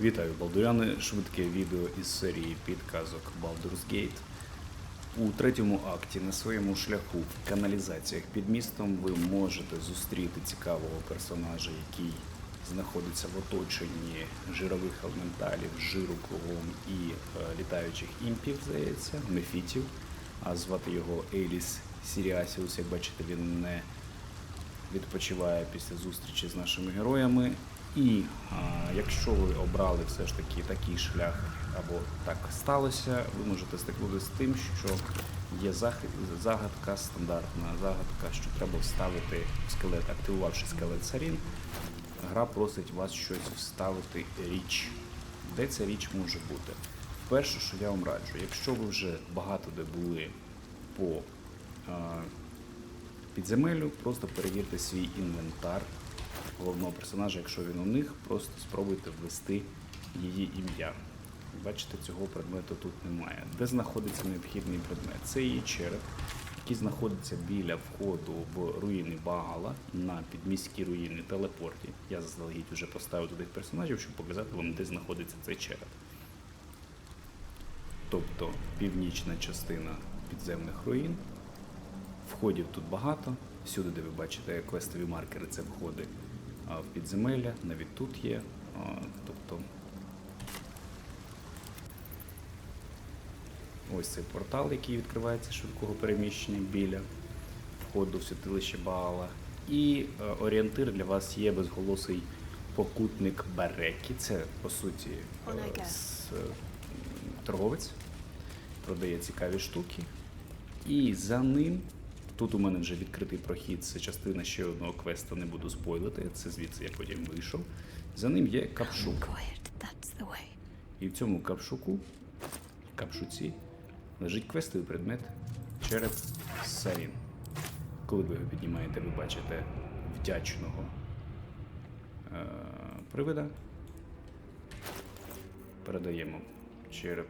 Вітаю, балдуряни! Швидке відео із серії підказок Baldur's Gate. У третьому акті на своєму шляху в каналізаціях під містом ви можете зустріти цікавого персонажа, який знаходиться в оточенні жирових елементалів, жиру кругом і е, літаючих імпів, здається, мефітів. А звати його Еліс Сіріасіус. Як бачите, він не відпочиває після зустрічі з нашими героями. І а, якщо ви обрали все ж таки такий шлях, або так сталося, ви можете стикнутися з тим, що є загадка, стандартна загадка, що треба вставити в скелет, активувавши скелет Сарін, гра просить вас щось вставити річ. Де ця річ може бути? Перше, що я вам раджу, якщо ви вже багато де були по а, підземелю, просто перевірте свій інвентар головного персонажа, якщо він у них, просто спробуйте ввести її ім'я. Бачите, цього предмету тут немає. Де знаходиться необхідний предмет? Це її череп, який знаходиться біля входу в руїни Багала на підміські руїни телепорті. Я заздалегідь вже поставив туди персонажів, щоб показати вам, де знаходиться цей череп. Тобто північна частина підземних руїн. Входів тут багато. Всюди, де ви бачите квестові маркери, це входи в підземелля, навіть тут є. Тобто ось цей портал, який відкривається швидкого переміщення біля входу в святилище Баала. І е, орієнтир для вас є безголосий покутник Берекі. Це по суті е, е, торговець, продає цікаві штуки. І за ним, тут у мене вже відкритий прохід, це частина ще одного квесту, не буду спойлити, це звідси я потім вийшов. За ним є капшук. І в цьому капшуку, капшуці, лежить квестовий предмет череп Сарін. Коли ви його піднімаєте, ви бачите вдячного е- привида. Передаємо череп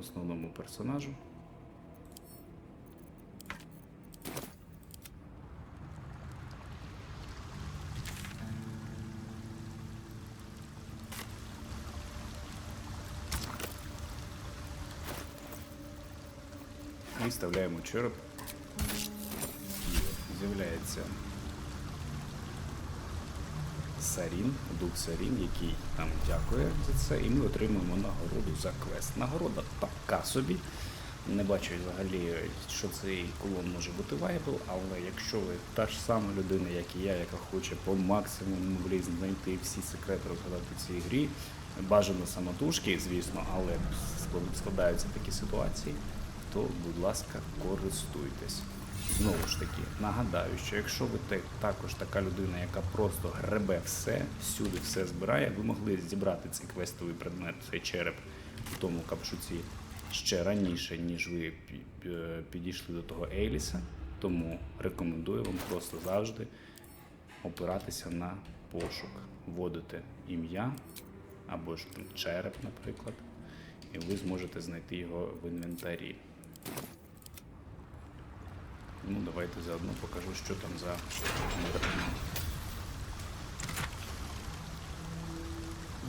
основному персонажу. І вставляємо череп. І з'являється Сарін, дух Сарін, який нам дякує за це, і ми отримуємо нагороду за квест. Нагорода така собі. Не бачу взагалі, що цей колон може бути вайбл, але якщо ви та ж сама людина, як і я, яка хоче по максимуму вліз знайти всі секрети розгадати в цій грі, бажано самотужки, звісно, але складаються такі ситуації, то, будь ласка, користуйтесь. Знову ж таки, нагадаю, що якщо ви також така людина, яка просто гребе все, всюди все збирає, ви могли зібрати цей квестовий предмет, цей череп в тому капшуці ще раніше, ніж ви е, підійшли до того Ейліса. Тому рекомендую вам просто завжди опиратися на пошук, вводити ім'я або ж череп, наприклад, і ви зможете знайти його в інвентарі. Ну, давайте заодно покажу, що там за предмет.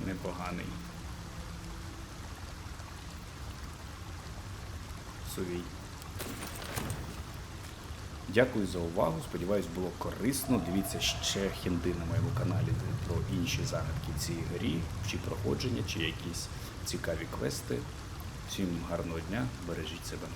непоганий. Сувій. Дякую за увагу. Сподіваюсь, було корисно. Дивіться ще хінди на моєму каналі про інші загадки цій грі, чи проходження, чи якісь цікаві квести. Всім гарного дня, бережіть себе.